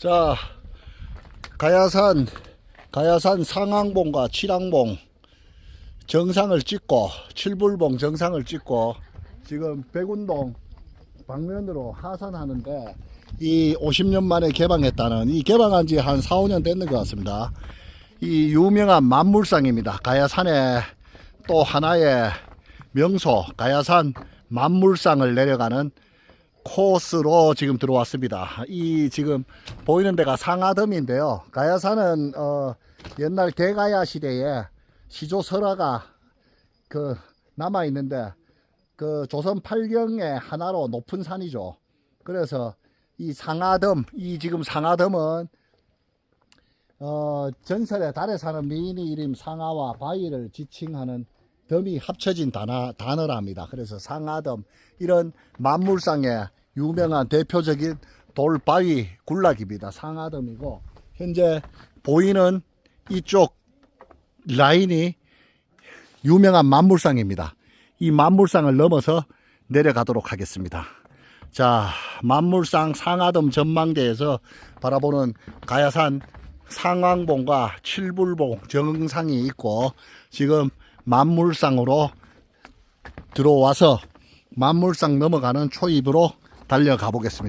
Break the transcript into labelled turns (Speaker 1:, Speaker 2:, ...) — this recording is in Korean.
Speaker 1: 자, 가야산, 가야산 상항봉과 칠항봉 정상을 찍고, 칠불봉 정상을 찍고, 지금 백운동 방면으로 하산하는데, 이 50년 만에 개방했다는, 이 개방한 지 한 4, 5년 됐는 것 같습니다. 이 유명한 만물상입니다. 가야산에 또 하나의 명소, 가야산 만물상을 내려가는 코스로 지금 들어왔습니다. 이 지금 보이는 데가 상하섬인데요. 가야산은 어 옛날 대가야 시대에 시조 설화가 그 남아 있는데 그 조선 팔경의 하나로 높은 산이죠. 그래서 이 상하섬, 이 지금 상하섬은 어 전설의 달에 사는 미인의 이름 상하와 바위를 지칭하는 덤이 합쳐진 단어, 단어랍니다. 그래서 상하덤 이런 만물상의 유명한 대표적인 돌바위 군락입니다. 상하덤이고 현재 보이는 이쪽 라인이 유명한 만물상입니다. 이 만물상을 넘어서 내려가도록 하겠습니다. 자, 만물상 상하덤 전망대에서 바라보는 가야산 상황봉과 칠불봉 정상이 있고 지금 만물상으로 들어와서 만물상 넘어가는 초입으로 달려가 보겠습니다.